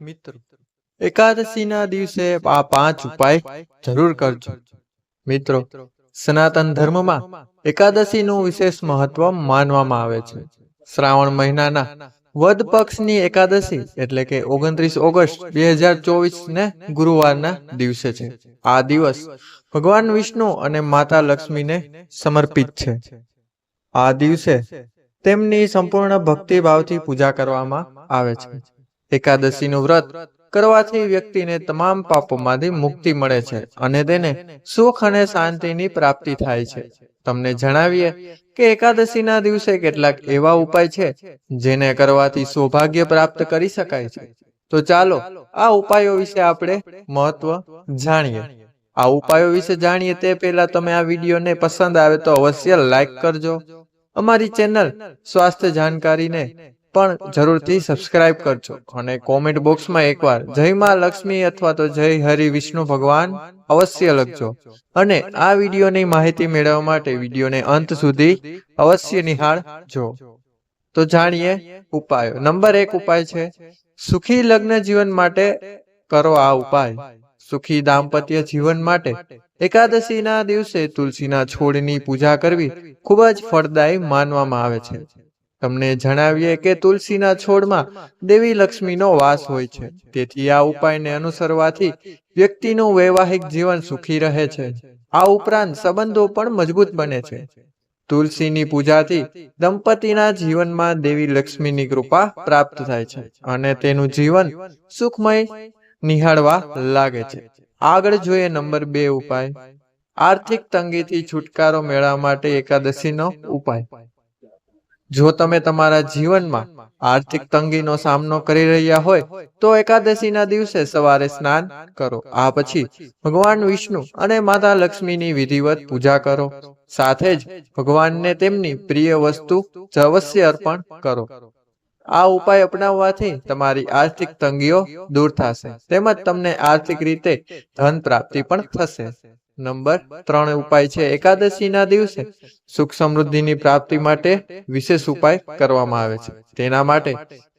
મિત્રો. એકાદશીના દિવસે આ પાંચ ઉપાય જરૂર કરજો. મિત્રો, સનાતન ધર્મમાં એકાદશીનું વિશેષ મહત્વ માનવામાં આવે છે. શ્રાવણ મહિનાના વદ પક્ષની એકાદશી એટલે કે ઓગણત્રીસ ઓગસ્ટ બે હજાર ચોવીસ ને ગુરુવારના દિવસે છે. આ દિવસ ભગવાન વિષ્ણુ અને માતા લક્ષ્મીને સમર્પિત છે. આ દિવસે તેમની સંપૂર્ણ ભક્તિભાવથી પૂજા કરવામાં આવે છે. એકાદશીનું વ્રત કરવાથી વ્યક્તિને તમામ પાપોમાંથી મુક્તિ મળે છે અને તેને સુખ અને શાંતિની પ્રાપ્તિ થાય છે. તમને જણાવીએ કે એકાદશીના દિવસે કેટલાક એવા ઉપાય છે જેને કરવાથી સૌભાગ્ય પ્રાપ્ત કરી શકાય છે. તો ચાલો આ ઉપાયો વિશે આપણે મહત્વ જાણીએ. આ ઉપાયો વિશે જાણીએ તે પહેલા તમે આ વિડીયોને પસંદ આવે તો અવશ્ય લાઈક કરજો. અમારી ચેનલ સ્વાસ્થ્ય જાણકારીને પણ જરૂરથી સબસ્ક્રાઇબ કરજો અને કોમેન્ટ બોક્સમાં એકવાર જય માં લક્ષ્મી અથવા તો જય હરિ વિષ્ણુ ભગવાન અવશ્ય લખજો. અને આ વિડીયોની માહિતી મેળવવા માટે વિડીયોને અંત સુધી અવશ્ય નિહાળજો. તો જાણીએ ઉપાયો. નંબર એક ઉપાય છે, સુખી લગ્ન જીવન માટે કરો આ ઉપાય. સુખી દાંપત્ય જીવન માટે એકાદશીના દિવસે તુલસીના છોડની પૂજા કરવી ખૂબ જ ફળદાયી માનવામાં આવે છે. તમને જણાવીએ કે તુલસીના છોડમાં દેવી લક્ષ્મીનો વાસ હોય છે. તેથી આ ઉપાયને અનુસરવાથી વ્યક્તિનું વૈવાહિક જીવન સુખી રહે છે. આ ઉપરાંત સંબંધો પણ મજબૂત બને છે. તુલસીની પૂજાથી દંપતીના જીવનમાં દેવી લક્ષ્મીની કૃપા પ્રાપ્ત થાય છે અને તેનું જીવન સુખમય નિહાળવા લાગે છે. આગળ જોઈએ નંબર બે ઉપાય. આર્થિક તંગીથી છુટકારો મેળવવા માટે એકાદશીનો ઉપાય. જો તમે તમારા જીવનમાં આર્થિક તંગીનો સામનો કરી રહ્યા હોય, તો એકાદશીના દિવસે સવારે સ્નાન કરો. આ પછી ભગવાન વિષ્ણુ અને માતા લક્ષ્મીની વિધિવત પૂજા કરો. સાથે જ ભગવાનને તેમની પ્રિય વસ્તુ અવશ્ય અર્પણ કરો. આ ઉપાય અપનાવવાથી તમારી આર્થિક તંગીઓ દૂર થશે. તેમજ તમને આર્થિક રીતે ધન પ્રાપ્તિ પણ થશે. નંબર ત્રણ ઉપાય છે. એકાદશીના દિવસે સુખ સમૃદ્ધિની પ્રાપ્તિ માટે વિશેષ ઉપાય કરવામાં આવે છે. તેના માટે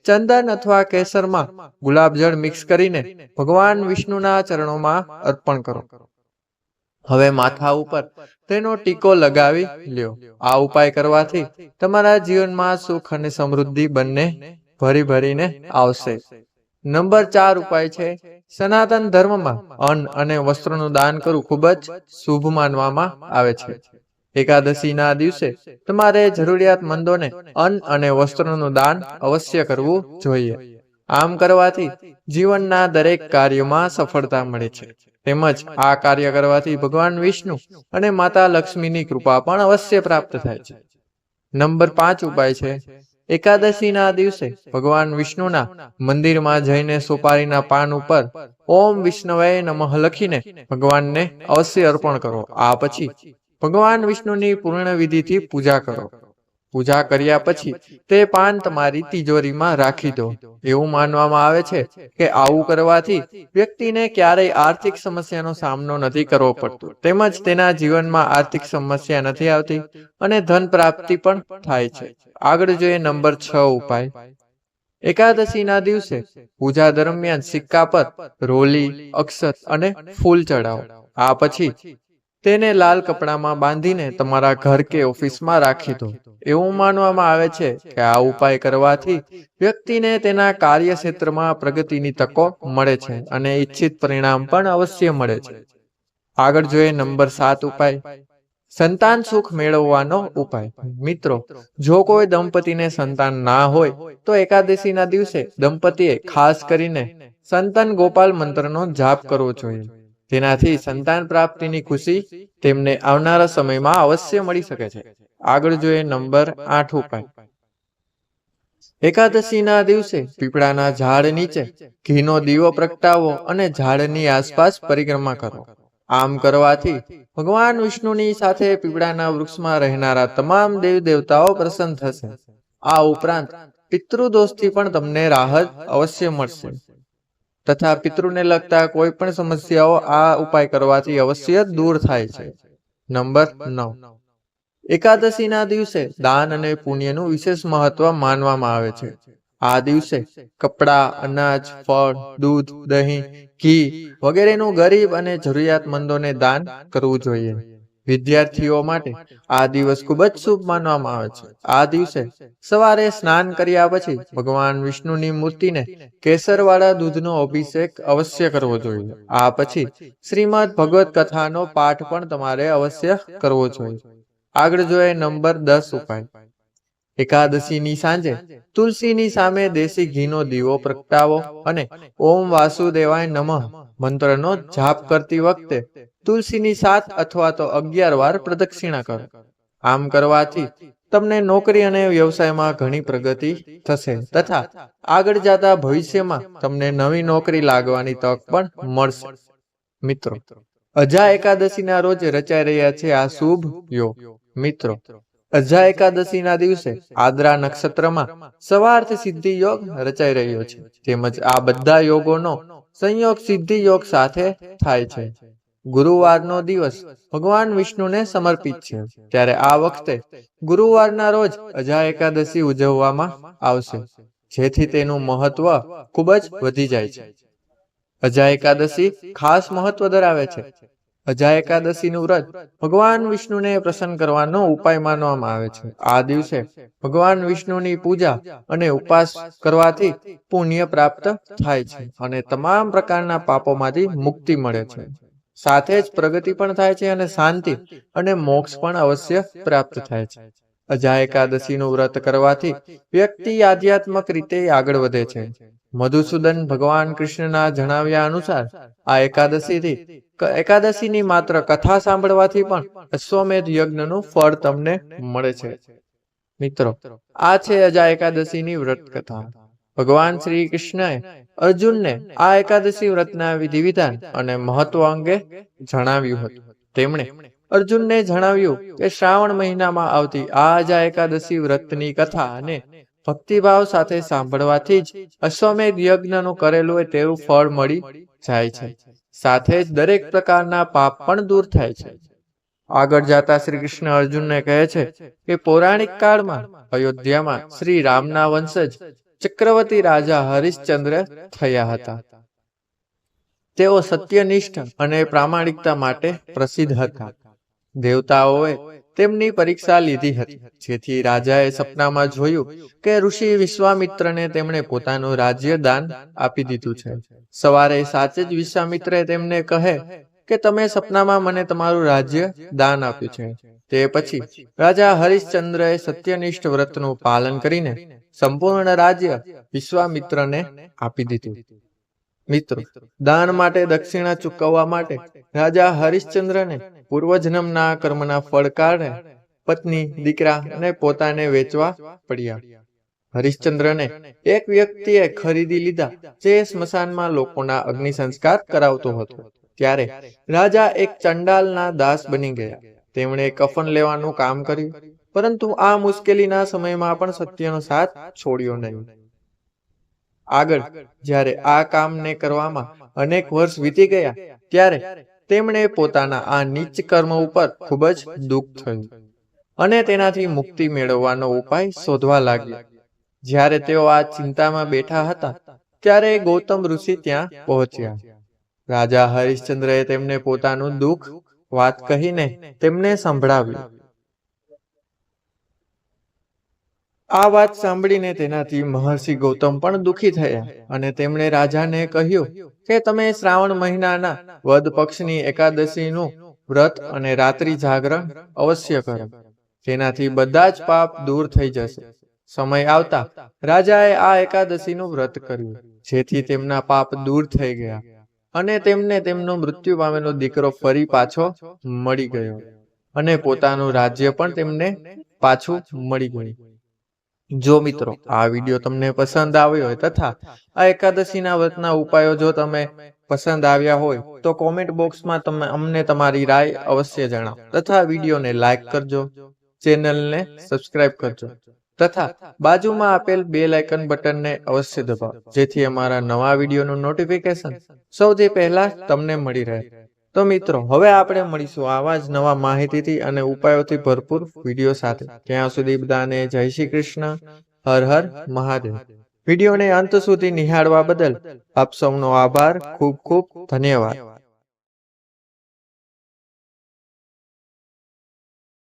ચંદન અથવા કેસરમાં ગુલાબજળ મિક્સ કરીને ભગવાન વિષ્ણુના ચરણોમાં અર્પણ કરો. હવે માથા ઉપર તેનો ટીકો લગાવી લ્યો. આ ઉપાય કરવાથી તમારા જીવનમાં સુખ અને સમૃદ્ધિ બંને ભરી ભરીને આવશે. નંબર ચાર ઉપાય છે સનાતન ધર્મમાં અન્ન અને વસ્ત્રનું દાન કરવું ખૂબ જ શુભ માનવામાં આવે છે. એકાદશીના દિવસે તમારે જરૂરિયાતમંદોને અન્ન અને વસ્ત્રનું દાન અવશ્ય કરવું જોઈએ. આમ કરવાથી જીવનના દરેક કાર્યોમાં સફળતા મળે છે. તેમજ આ કાર્ય કરવાથી ભગવાન વિષ્ણુ અને માતા લક્ષ્મીની કૃપા પણ અવશ્ય પ્રાપ્ત થાય છે. નંબર પાંચ ઉપાય છે. એકાદશીના દિવસે ભગવાન વિષ્ણુના મંદિરમાં જઈને સોપારીના પાન ઉપર ઓમ વિષ્ણવે નમઃ લખીને ભગવાનને અવશ્ય અર્પણ કરો. આ પછી ભગવાન વિષ્ણુની પૂર્ણ વિધિથી પૂજા કરો. પૂજા કર્યા પછી તે પાન તમારી તિજોરીમાં રાખી દો. એવું માનવામાં આવે છે કે આવું કરવાથી વ્યક્તિને ક્યારેય આર્થિક સમસ્યાનો સામનો નથી કરવો પડતો. તેમજ તેના જીવનમાં આર્થિક સમસ્યા નથી આવતી અને ધન પ્રાપ્તિ પણ થાય છે. આગળ જોઈએ નંબર છ ઉપાય. એકાદશીના દિવસે પૂજા દરમિયાન સિક્કા પર રોલી, અક્ષત અને ફૂલ ચડાવો આ પછી તેને લાલ કપડામાં બાંધીને તમારા ઘર કે ઓફિસમાં રાખી દો. એવું માનવામાં આવે છે કે આ ઉપાય કરવાથી વ્યક્તિને તેના કાર્યક્ષેત્રમાં પ્રગતિની તકો મળે છે અને ઈચ્છિત પરિણામ પણ અવશ્ય મળે છે. આગળ જોઈએ નંબર સાત ઉપાય. સંતાન સુખ મેળવવાનો ઉપાય. મિત્રો જો કોઈ દંપતીને સંતાન ના હોય તો એકાદશીના દિવસે દંપતીએ ખાસ કરીને સંતાન ગોપાલ મંત્રનો જાપ કરવો જોઈએ. તેનાથી સંતાન પ્રાપ્તિની ખુશી તેમને આવનારા સમયમાં અવશ્ય મળી શકે છે. આગળ જોઈએ નંબર આઠ ઉપાય. એકાદશીના દિવસે પીપળાના ઝાડ નીચે ઘીનો દીવો પ્રગટાવો અને ઝાડની આસપાસ પરિક્રમા કરો. આમ કરવાથી ભગવાન વિષ્ણુની સાથે પીપળાના વૃક્ષમાં રહેનારા તમામ દેવ દેવતાઓ પ્રસન્ન થશે. આ ઉપરાંત પિતૃદોષથી પણ તમને રાહત અવશ્ય મળશે. તથા પિતૃને લગતા કોઈ પણ સમસ્યાઓ આ ઉપાય કરવાથી અવશ્ય દૂર થાય છે. નંબર નવ. એકાદશીના દિવસે દાન અને પુણ્યનું વિશેષ મહત્વ માનવામાં આવે છે. આ દિવસે કપડાં, અનાજ, ફળ, દૂધ, દહીં, ઘી વગેરેનું ગરીબ અને જરૂરિયાતમંદોને દાન કરવું જોઈએ. વિદ્યાર્થીઓ માટે આ દિવસ ખૂબ જ શુભ માનવામાં આવે છે. આ દિવસે સવારે સ્નાન કર્યા પછી ભગવાન વિષ્ણુની મૂર્તિને કેસરવાળા દૂધનો અભિષેક અવશ્ય કરવો જોઈએ. આ પછી શ્રીમદ ભગવત કથાનો પાઠ પણ તમારે અવશ્ય કરવો જોઈએ. આગળ જોઈએ નંબર દસ ઉપાય. એકાદશીની સાંજે તુલસીની સામે દેશી ઘીનો દીવો પ્રગટાવો અને ઓમ વાસુદેવાય નમઃ મંત્રનો જાપ કરતી વખતે તુલસીની સાત અથવા તો અગિયાર વાર પ્રદક્ષિણા કરો. આમ કરવાથી તમને નોકરી અને વ્યવસાયમાં ઘણી પ્રગતિ થશે તથા આગળ જતા ભવિષ્યમાં તમને નવી નોકરી લાગવાની તક પણ મળશે. મિત્રો, અજા એકાદશીના રોજ રચાઈ રહ્યા છે આ શુભ યોગ. મિત્રો અજા એકાદશીના દિવસે આદ્રા નક્ષત્રમાં સવારથી સિદ્ધિ યોગ રચાઈ રહ્યો છે. તેમજ આ બધા યોગોનો સંયોગ સિદ્ધિ યોગ સાથે થાય છે. ગુરુવારનો દિવસ ભગવાન વિષ્ણુને સમર્પિત છે. ત્યારે આ વખતે ગુરુવારના રોજ અજા એકાદશી ઉજવવામાં આવશે. જેથી તેનું મહત્વ ખૂબ જ વધી જાય છે. અજા એકાદશી ખાસ મહત્વ ધરાવે છે. અજા એકાદશીનું વ્રત ભગવાન વિષ્ણુને પ્રસન્ન કરવાનો ઉપાય માનવામાં આવે છે. આ દિવસે ભગવાન વિષ્ણુની પૂજા અને ઉપાસ કરવાથી પુણ્ય પ્રાપ્ત થાય છે અને તમામ પ્રકારના પાપોમાંથી મુક્તિ મળે છે. સાથે જ પ્રગતિ પણ થાય છે અને શાંતિ અને મોક્ષ પણ અવશ્ય પ્રાપ્ત થાય છે. અજા એકાદશીનું વ્રત કરવાથી વ્યક્તિ આધ્યાત્મક રીતે આગળ વધે છે. મધુસૂદન ભગવાન કૃષ્ણના જણાવ્યા અનુસાર આ એકાદશીથી એકાદશીની માત્ર કથા સાંભળવાથી પણ અશ્વમેધ યજ્ઞનું ફળ તમને મળે છે. મિત્રો, આ છે અજા એકાદશીની વ્રત કથા. ભગવાન શ્રી કૃષ્ણએ અર્જુનને આ એકાદશી વ્રતના વિધિ વિધાન અને મહત્વ અંગે જણાવ્યું હતું. તેમણે અર્જુનને જણાવ્યું કે શ્રાવણ મહિનામાં આવતી આ અજા એકાદશી વ્રતની કથા અને ભક્તિભાવ સાથે સાંભળવાથી જ અશ્વમેધ યજ્ઞનું કરેલું તેવું ફળ મળી જાય છે. સાથે જ દરેક પ્રકારના પાપ પણ દૂર થાય છે. આગળ જતા શ્રી કૃષ્ણ અર્જુનને કહે છે કે પૌરાણિક કાળમાં અયોધ્યામાં શ્રી રામના વંશજ ચક્રવર્તી રાજા હરિશ્ચંદ્ર થયા હતા. તેઓ સત્યનિષ્ઠ અને પ્રામાણિકતા માટે પ્રસિદ્ધ હતા. દેવતાઓએ તેમની પરીક્ષા લીધી હતી. જેથી રાજાએ સપનામાં જોયું કે ઋષિ વિશ્વામિત્રને તેમણે પોતાનું રાજ્ય દાન આપી દીધું છે. સવારે સાચે જ વિશ્વામિત્રે તેમને કહે કે, તમે સપનામાં મને તમારું રાજ્ય દાન આપ્યું છે. તે પછી રાજા હરિશ્ચંદ્રએ સત્યનિષ્ઠ વ્રતનું પાલન કરીને સંપૂર્ણ રાજ્ય વિશ્વામિત્રને આપી દીધું. મિત્રો, દાન માટે દક્ષિણા ચૂકવવા માટે રાજા હરિશ્ચંદ્રને પૂર્વજન્મના કર્મના ફળ પત્ની, દીકરા અને પોતાને વેચવા પડ્યા. હરિશ્ચંદ્રને એક વ્યક્તિએ ખરીદી લીધા જે સ્મશાનમાં લોકોના અગ્નિ સંસ્કાર કરાવતો હતો. ત્યારે રાજા એક ચંડાલના દાસ બની ગયા. તેમણે કફન લેવાનું કામ કર્યું, પરંતુ આ મુશ્કેલીના સમયમાં પણ સત્યનો સાથ છોડ્યો નહીં. આગળ જ્યારે આ કામને કરવામાં અનેક વર્ષ વીતી ગયા, ત્યારે તેમણે પોતાના આ નીચ કર્મ ઉપર ખૂબ જ દુઃખ થયું અને તેનાથી મુક્તિ મેળવવાનો ઉપાય શોધવા લાગ્યા. જ્યારે તેઓ આ ચિંતામાં બેઠા હતા, ત્યારે ગૌતમ ઋષિ ત્યાં પહોંચ્યા. રાજા હરિશ્ચંદ્રએ તેમને પોતાનું દુઃખ વાત કહીને તેમને સંભળાવ્યું. આ વાત સાંભળીને તેનાથી મહર્ષિ ગૌતમ પણ દુઃખી થયા અને તેમણે રાજાને કહ્યું કે તમે શ્રાવણ મહિનાના વદ પક્ષની એકાદશીનું વ્રત અને રાત્રિ જાગરણ અવશ્ય કરો. તેનાથી બધા જ પાપ દૂર થઈ જશે. સમય આવતા રાજાએ આ એકાદશીનું વ્રત કર્યું, જેથી તેમના પાપ દૂર થઈ ગયા અને તેમને તેમનો મૃત્યુ પામેલો દીકરો ફરી પાછો મળી ગયો અને પોતાનું રાજ્ય પણ તેમને પાછું મળી ગયું. જો મિત્રો, આ વીડિયો તમને પસંદ આવ્યો હોય તથા આ એકાદશીના વ્રતના ઉપાયો જો તમે પસંદ આવ્યા હોય, તો કોમેન્ટ બોક્સમાં તમે અમને તમારી રાય અવશ્ય જણાવો. તથા વિડીયોને લાઈક કરજો, ચેનલને સબસ્ક્રાઇબ કરજો, તથા બાજુમાં આપેલ બે લાઇકન બટનને અવશ્ય દબાવો, જેથી અમારા નવા વિડીયોનું નોટિફિકેશન સૌથી પહેલા તમને મળી રહે. તો મિત્રો, હવે આપણે મળીશું આવા જ નવા માહિતીથી અને ઉપાયોથી ભરપૂર વીડિયો સાથે. ત્યાં સુધી બધાને જય શ્રી કૃષ્ણ, હર હર મહાદેવ. વિડીયોને અંત સુધી નિહાળવા બદલ આપ સૌનો આભાર, ખૂબ ખૂબ ધન્યવાદ.